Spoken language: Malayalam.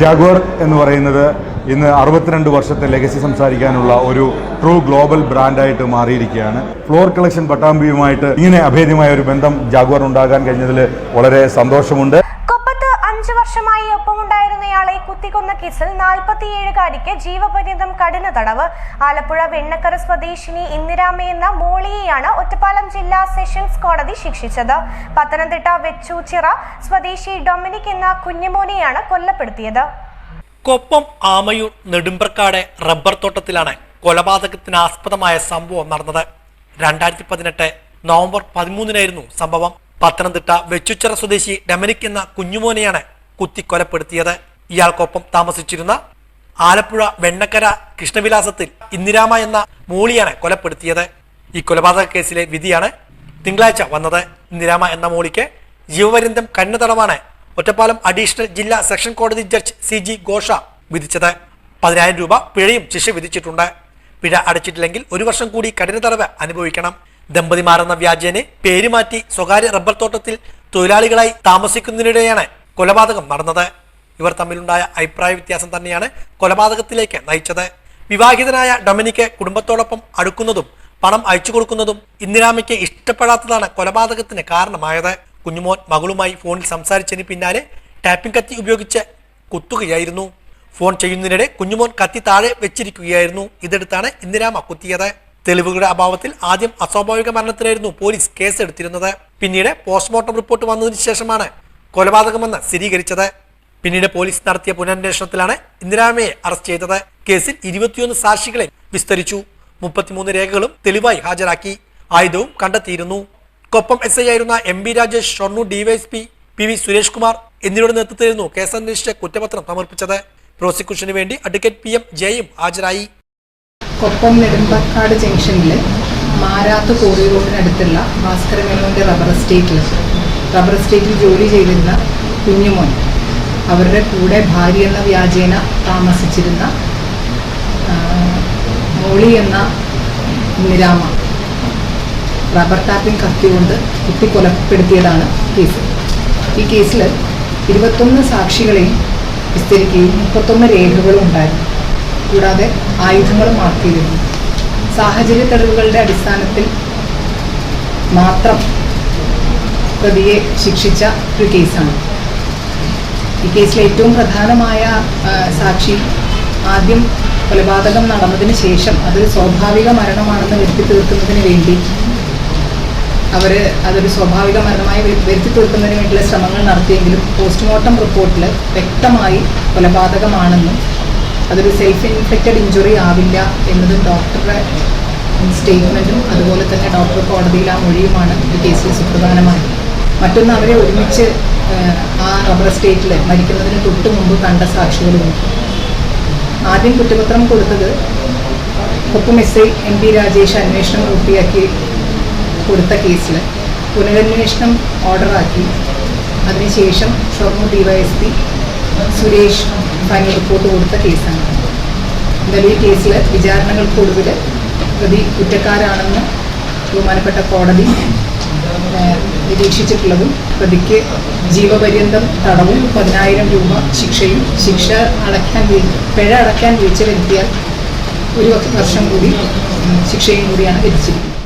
ജാഗ്വർ എന്ന് പറയുന്നത് ഇന്ന് അറുപത്തിരണ്ട് വർഷത്തെ ലെഗസി സംസാരിക്കാനുള്ള ഒരു ട്രൂ ഗ്ലോബൽ ബ്രാൻഡായിട്ട് മാറിയിരിക്കുകയാണ്. ഫ്ലോർ കളക്ഷൻ പട്ടാമ്പിയുമായിട്ട് ഇങ്ങനെ അഭേദ്യമായ ഒരു ബന്ധം ജാഗ്വർ ഉണ്ടാകാൻ കഴിഞ്ഞതിൽ വളരെ സന്തോഷമുണ്ട്. അഞ്ചു വർഷമായി ഒപ്പമുണ്ടായിരുന്നയാളെ കുത്തിക്കൊന്ന കേസിൽ നാൽപ്പത്തിയേഴുകാരിക്ക് ജീവപര്യന്തം കഠിന തടവ്. ആലപ്പുഴ വെണ്ണക്കര സ്വദേശിനി ഇന്ദിരാമ എന്ന മോളിയെയാണ് ഒറ്റപ്പാലം ജില്ലാ സെഷൻസ് കോടതി ശിക്ഷിച്ചത്. പത്തനംതിട്ട വെച്ചൂച്ചിറ സ്വദേശി ഡൊമിനിക് എന്ന കുഞ്ഞുമോനെയാണ് കൊല്ലപ്പെടുത്തിയത്. കൊപ്പം ആമയൂർ നെടുമ്പ്രക്കാട് റബ്ബർ തോട്ടത്തിലാണ് കൊലപാതകത്തിന് ആസ്പദമായ സംഭവം നടന്നത്. രണ്ടായിരത്തി പതിനെട്ട് നവംബർ പതിമൂന്നിനായിരുന്നു സംഭവം. പത്തനംതിട്ട വെച്ചുച്ചിറ സ്വദേശി ഡൊമിനിക് എന്ന കുഞ്ഞുമോനെയാണ് കുത്തിക്കൊലപ്പെടുത്തിയത്. ഇയാൾക്കൊപ്പം താമസിച്ചിരുന്ന ആലപ്പുഴ വെണ്ണക്കര കൃഷ്ണവിലാസത്തിൽ ഇന്ദിരാമ എന്ന മോളിയാണ് കൊലപ്പെടുത്തിയത്. ഈ കൊലപാതക കേസിലെ വിധിയാണ് തിങ്കളാഴ്ച വന്നത്. ഇന്ദിരാമ എന്ന മോളിക്ക് ജീവപര്യന്തം കണ്ണുതടവാണ് ഒറ്റപ്പാലം അഡീഷണൽ ജില്ലാ സെക്ഷൻ കോടതി ജഡ്ജ് സി ജി ഘോഷ വിധിച്ചത്. പതിനായിരം രൂപ പിഴയും ശിക്ഷ വിധിച്ചിട്ടുണ്ട്. പിഴ അടച്ചിട്ടില്ലെങ്കിൽ ഒരു വർഷം കൂടി കഠിന തടവ് അനുഭവിക്കണം. ദമ്പതിമാരെന്ന വ്യാജേനെ പേരുമാറ്റി സ്വകാര്യ റബ്ബർ തോട്ടത്തിൽ തൊഴിലാളികളായി താമസിക്കുന്നതിനിടെയാണ് കൊലപാതകം നടന്നത്. ഇവർ തമ്മിലുണ്ടായ അഭിപ്രായ വ്യത്യാസം തന്നെയാണ് കൊലപാതകത്തിലേക്ക് നയിച്ചത്. വിവാഹിതനായ ഡൊമിനിക്ക് കുടുംബത്തോടൊപ്പം അടുക്കുന്നതും പണം അയച്ചു കൊടുക്കുന്നതും ഇന്ദിരാമയ്ക്ക് ഇഷ്ടപ്പെടാത്തതാണ് കൊലപാതകത്തിന് കാരണമായത്. കുഞ്ഞുമോൻ മകളുമായി ഫോണിൽ സംസാരിച്ചതിന് പിന്നാലെ ടാപ്പിംഗ് കത്തി ഉപയോഗിച്ച് കുത്തുകയായിരുന്നു. ഫോൺ ചെയ്യുന്നതിനിടെ കുഞ്ഞുമോൻ കത്തി താഴെ വെച്ചിരിക്കുകയായിരുന്നു. ഇതെടുത്താണ് ഇന്ദിരാമ കുത്തിയത്. തെളിവുകളുടെ അഭാവത്തിൽ ആദ്യം അസ്വാഭാവിക മരണത്തിനായിരുന്നു പോലീസ് കേസെടുത്തിരുന്നത്. പിന്നീട് പോസ്റ്റ്മോർട്ടം റിപ്പോർട്ട് വന്നതിന് ശേഷമാണ് കൊലപാതകമെന്ന് സ്ഥിരീകരിച്ചത്. പിന്നീട് പോലീസ് നടത്തിയ പുനരന്വേഷണത്തിലാണ് ഇന്ദിരാമയെ അറസ്റ്റ് ചെയ്തത്. കേസിൽ ഇരുപത്തിയൊന്ന് സാക്ഷികളെ വിസ്തരിച്ചു. മുപ്പത്തിമൂന്ന് രേഖകളും തെളിവായി ഹാജരാക്കി. ആയുധവും കണ്ടെത്തിയിരുന്നു. കൊപ്പം എസ് ഐ ആയിരുന്ന M B Rajesh Shornur DYSP P V Suresh Kumar എന്നിവരുടെ നേതൃത്വത്തിലായിരുന്നു അന്വേഷിച്ച കുറ്റപത്രം സമർപ്പിച്ചത്. പ്രോസിക്യൂഷന് വേണ്ടി അഡ്വക്കേറ്റ് പി എം ജയും ഹാജരായി. കൊപ്പം നെടുമ്പക്കാട് ജംഗ്ഷനിൽ മാരാത്ത് കോറി റോഡിനടുത്തുള്ള ഭാസ്കരമേനോന്റെ റബ്ബർ എസ്റ്റേറ്റിൽ റബ്ബർ എസ്റ്റേറ്റിൽ ജോലി ചെയ്തിരുന്ന കുഞ്ഞുമോൻ. അവരുടെ കൂടെ ഭാര്യ എന്ന വ്യാജേന താമസിച്ചിരുന്ന മോളി എന്ന നിരാമ. റബ്ബർ ടാപ്പിംഗ് കത്തികൊണ്ട് കുത്തിക്കൊലപ്പെടുത്തിയതാണ് കേസ്. ഈ കേസിൽ ഇരുപത്തൊന്ന് സാക്ഷികളെയും വിസ്തരിക്കുകയും മുപ്പത്തൊന്ന് രേഖകളും ഉണ്ടായിരുന്നു. കൂടാതെ ആയുധങ്ങളും മാർക്ക് ചെയ്തിരുന്നു സാഹചര്യ തെളിവുകളുടെ അടിസ്ഥാനത്തിൽ മാത്രം പ്രതിയെ ശിക്ഷിച്ച ഒരു കേസാണ്. ഈ കേസിലെ ഏറ്റവും പ്രധാനമായ സാക്ഷി ആദ്യം കൊലപാതകം നടന്നതിന് ശേഷം അത് സ്വാഭാവിക മരണമാണെന്ന് വരുത്തി തീർക്കുന്നതിന് വേണ്ടി അവർ അതൊരു സ്വാഭാവിക മരണമായി വരു- വരുത്തി തീർക്കുന്നതിന് വേണ്ടിയുള്ള ശ്രമങ്ങൾ നടത്തിയെങ്കിലും പോസ്റ്റ്മോർട്ടം റിപ്പോർട്ടിൽ വ്യക്തമായി കൊലപാതകമാണെന്നും അതൊരു സെൽഫ് ഇൻഫെക്റ്റഡ് ഇഞ്ചുറി ആവില്ല എന്നതും ഡോക്ടറുടെ സ്റ്റേറ്റ്മെന്റും അതുപോലെ തന്നെ ഡോക്ടർ കോടതിയിൽ ആ മൊഴിയുമാണ് ഈ കേസിൽ സുപ്രധാനമായത് മറ്റൊന്ന് അവരെ ഒരുമിച്ച് ആ റബ്ബർ സ്റ്റേറ്റിൽ മരിക്കുന്നതിന് തൊട്ട് മുമ്പ് കണ്ട സാക്ഷികളുമുണ്ട് ആദ്യം കുറ്റപത്രം കൊടുത്തത് ഒപ്പം S I M P Rajesh അന്വേഷണം പൂർത്തിയാക്കി കൊടുത്ത കേസിൽ പുനരന്വേഷണം ഓർഡറാക്കി. അതിനുശേഷം Shornur DYSP Suresh final report കൊടുത്ത കേസാണ്. എന്തായാലും ഈ കേസിൽ വിചാരണകൾക്കൊടുവിൽ പ്രതി കുറ്റക്കാരാണെന്ന് ബഹുമാനപ്പെട്ട കോടതി നിരീക്ഷിച്ചിട്ടുള്ളതും പ്രതിക്ക് ജീവപര്യന്തം തടവും പതിനായിരം രൂപ ശിക്ഷയും ശിക്ഷ അടയ്ക്കാൻ പിഴ അടയ്ക്കാൻ വീഴ്ച വരുത്തിയാൽ ഒരു വർഷം കൂടി ശിക്ഷയും കൂടിയാണ് വിധിച്ചിരിക്കുന്നത്